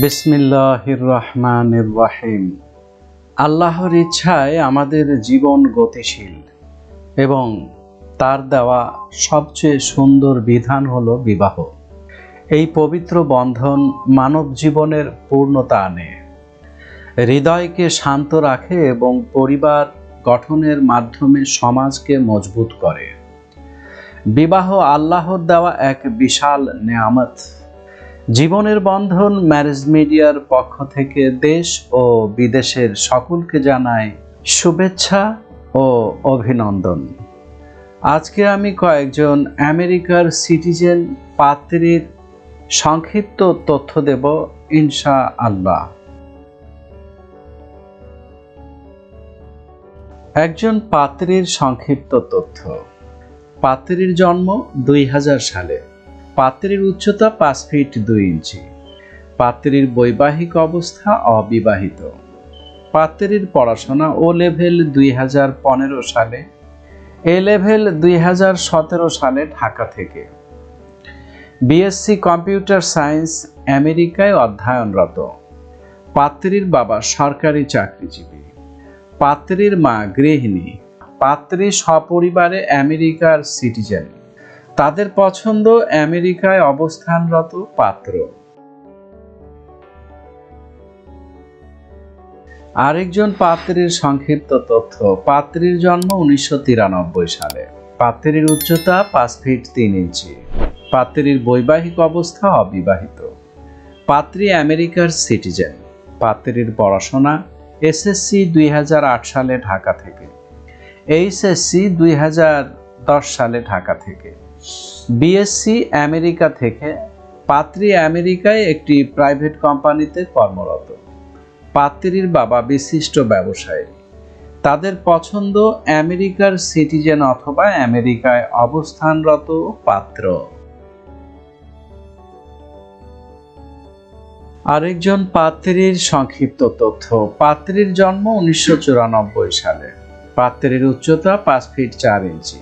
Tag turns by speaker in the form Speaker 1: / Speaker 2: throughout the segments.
Speaker 1: বিসমিল্লাহির রহমানির রহিম আল্লাহর ইচ্ছায় আমাদের জীবন গতিশীল এবং তার দেওয়া সবচেয়ে সুন্দর বিধান হল বিবাহ। এই পবিত্র বন্ধন মানব জীবনের পূর্ণতা আনে। হৃদয়কে শান্ত রাখে এবং পরিবার গঠনের মাধ্যমে সমাজকে মজবুত করে। বিবাহ আল্লাহর দেওয়া এক বিশাল নেয়ামত। জীবনের বন্ধন ম্যারেজ মিডিয়ার পক্ষ থেকে দেশ ও বিদেশের সকলকে জানায় শুভেচ্ছা ও অভিনন্দন। আজকে আমি কয়েকজন আমেরিকার সিটিজেন পাত্রীর সংক্ষিপ্ত তথ্য দেব ইনশা আল্লাহ একজন পাত্রীর সংক্ষিপ্ত তথ্য। পাত্রীর জন্ম দুই হাজার সালে। পাত্রীর উচ্চতা পাঁচ ফিট দুই ইঞ্চি। পাত্রীর বৈবাহিক অবস্থা অবিবাহিত। পাত্রীর পড়াশোনা ও লেভেল দুই হাজার পনেরো সালে, এ লেভেল দুই হাজার সতেরো সালে ঢাকা থেকে। বিএসসি কম্পিউটার সায়েন্স আমেরিকায় অধ্যয়নরত। পাত্রীর বাবা সরকারি চাকরিজীবী। পাত্রীর মা গৃহিণী। পাত্রী সপরিবারে আমেরিকার সিটিজেন তাদের পছন্দ আমেরিকায় অবস্থানরত পাত্র। আরেকজন পাত্রীর সংক্ষিপ্ত তথ্য। পাত্রীর জন্ম উনিশশো তিরানব্বই সালে। পাত্রীর উচ্চতা পাঁচ ফিট তিন ইঞ্চি। পাত্রীর বৈবাহিক অবস্থা অবিবাহিত। পাত্রী আমেরিকার সিটিজেন। পাত্রীর পড়াশোনা এসএসসি দুই হাজার আট সালে ঢাকা থেকে। এইচএসসি দুই হাজার দশ সালে ঢাকা থেকে। বিএসসি আমেরিকা থেকে পাত্রী আমেরিকায় একটি প্রাইভেট কোম্পানিতে কর্মরত। পাত্রীর বাবা বিশিষ্ট ব্যবসায়ী। তাদের পছন্দ আমেরিকার সিটিজেন অথবা আমেরিকায় অবস্থানরত পাত্র। আরেকজন পাত্রীর সংক্ষিপ্ত তথ্য। পাত্রীর জন্ম উনিশশো চুরানব্বই সালে। পাত্রীর উচ্চতা পাঁচ ফিট চার ইঞ্চি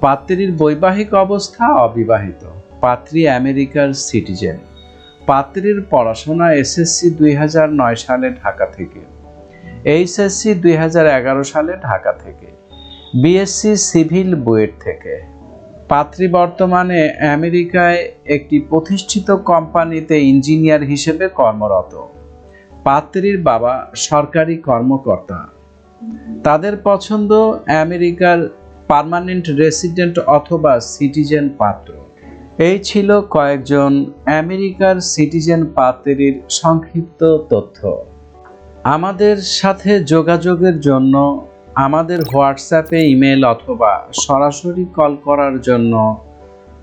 Speaker 1: পাত্রীর বৈবাহিক অবস্থা অবিবাহিত। পাত্রী আমেরিকার সিটিজেন। পাত্রীর পড়াশোনা এসএসসি দুই সালে ঢাকা থেকে। এইচএসসি দুই হাজার এগারো সালে ঢাকা থেকে। বিএসসি সিভিল বুয়েট থেকে। পাত্রী বর্তমানে আমেরিকায় একটি প্রতিষ্ঠিত কোম্পানিতে ইঞ্জিনিয়ার হিসেবে কর্মরত। পাত্রীর বাবা সরকারি কর্মকর্তা। তাদের পছন্দ আমেরিকার পার্মানেন্ট রেসিডেন্ট অথবা সিটিজেন পাত্র। এই ছিল কয়েকজন আমেরিকার সিটিজেন পাত্রের সংক্ষিপ্ত তথ্য। আমাদের সাথে যোগাযোগের জন্য, আমাদের হোয়াটসঅ্যাপে ইমেল অথবা সরাসরি কল করার জন্য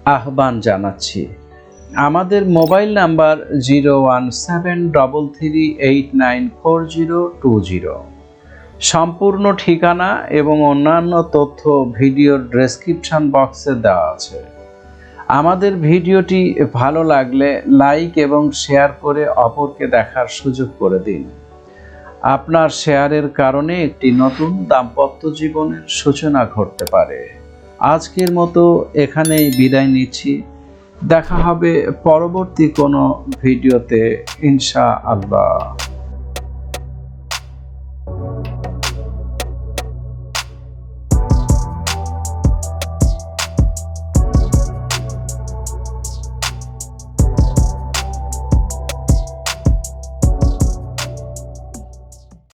Speaker 1: আহ্বান জানাচ্ছি। আমাদের mobile number zero one seven double three eight nine four zero two zero. সম্পূর্ণ ঠিকানা এবং অন্যান্য তথ্য ভিডিওর ডেসক্রিপশন বক্সে দেওয়া আছে। আমাদের ভিডিওটি ভালো লাগলে লাইক এবং শেয়ার করে অপরকে দেখার সুযোগ করে দিন। আপনার শেয়ারের কারণে একটি নতুন দাম্পত্য জীবনের সূচনা ঘটতে পারে। আজকের মতো এখানেই বিদায় নিচ্ছি। দেখা হবে পরবর্তী কোনো ভিডিওতে ইনশা আল্লাহ